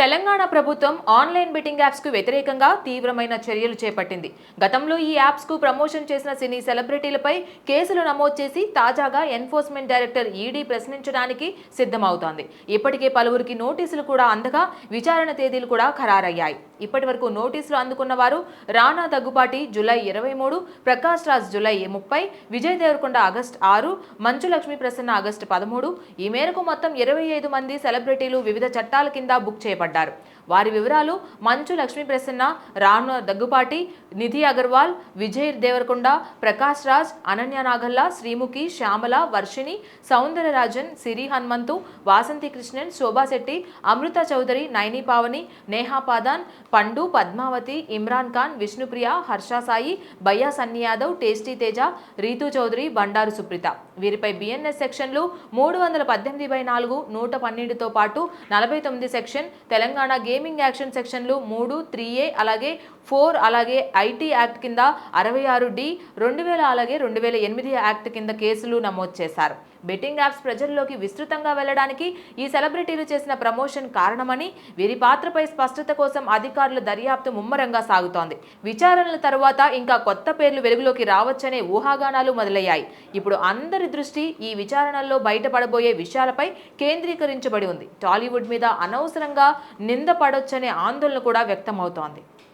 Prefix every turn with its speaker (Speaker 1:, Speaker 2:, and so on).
Speaker 1: తెలంగాణ ప్రభుత్వం online betting యాప్స్కు వ్యతిరేకంగా తీవ్రమైన చర్యలు చేపట్టింది. గతంలో ఈ యాప్స్కు ప్రమోషన్ చేసిన సినీ సెలబ్రిటీలపై కేసులు నమోదు చేసి తాజాగా ఎన్ఫోర్స్మెంట్ డైరెక్టర్ ఈడీ ప్రశ్నించడానికి సిద్ధమవుతోంది. ఇప్పటికే పలువురికి నోటీసులు కూడా అందగా విచారణ తేదీలు కూడా ఖరారయ్యాయి. ఇప్పటి వరకు నోటీసులు అందుకున్న వారు రానా దగ్గుపాటి జూలై ఇరవై మూడు ప్రకాష్ రాజ్ జూలై ముప్పై విజయ్ దేవరకొండ ఆగస్ట్ ఆరు మంచులక్ష్మి ప్రసన్న ఆగస్టు పదమూడు. ఈ మేరకు మొత్తం ఇరవై ఐదు మంది సెలబ్రిటీలు వివిధ చట్టాల కింద బుక్ చేయబడ్డారు. పడ్డారు. వారి వివరాలు మంచు లక్ష్మీ ప్రసన్న రాను దగ్గుపాటి నిధి అగర్వాల్ విజయ్ దేవరకొండ ప్రకాష్ రాజ్ అనన్య నాగల్లా శ్రీముఖి శ్యామల వర్షిణి సౌందరరాజన్ సిరి హనుమంతు వాసంతి కృష్ణన్ శోభాశెట్టి అమృత చౌదరి నైని పావని నేహా పాదాన్ పండు పద్మావతి ఇమ్రాన్ ఖాన్ విష్ణుప్రియ హర్ష సాయి బయ్యా సన్ని యాదవ్ టేస్టీ తేజ రీతు చౌదరి బండారు సుప్రిత. వీరిపై బిఎన్ఎస్ సెక్షన్లు మూడు వందల పద్దెనిమిది బై నాలుగు నూట పన్నెండుతో పాటు నలభై తొమ్మిది సెక్షన్ తెలంగాణ గేమింగ్ యాక్షన్ సెక్షన్లు మూడు త్రీ ఏ అలాగే ఫోర్ అలాగే ఐటీ యాక్ట్ కింద అరవై ఆరు డి రెండు వేల అలాగే రెండు వేల ఎనిమిది యాక్ట్ కింద కేసులు నమోదు చేశారు. బెట్టింగ్ యాప్స్ ప్రజల్లోకి విస్తృతంగా వెళ్ళడానికి ఈ సెలబ్రిటీలు చేసిన ప్రమోషన్ కారణమని వీరి పాత్రపై స్పష్టత కోసం అధికారుల దర్యాప్తు ముమ్మరంగా సాగుతోంది. విచారణల తర్వాత ఇంకా కొత్త పేర్లు వెలుగులోకి రావచ్చనే ఊహాగానాలు మొదలయ్యాయి. ఇప్పుడు అందరి దృష్టి ఈ విచారణల్లో బయటపడబోయే విషయాలపై కేంద్రీకరించబడి ఉంది. టాలీవుడ్ మీద అనవసరంగా నింద పడొచ్చనే ఆందోళన కూడా వ్యక్తమవుతోంది.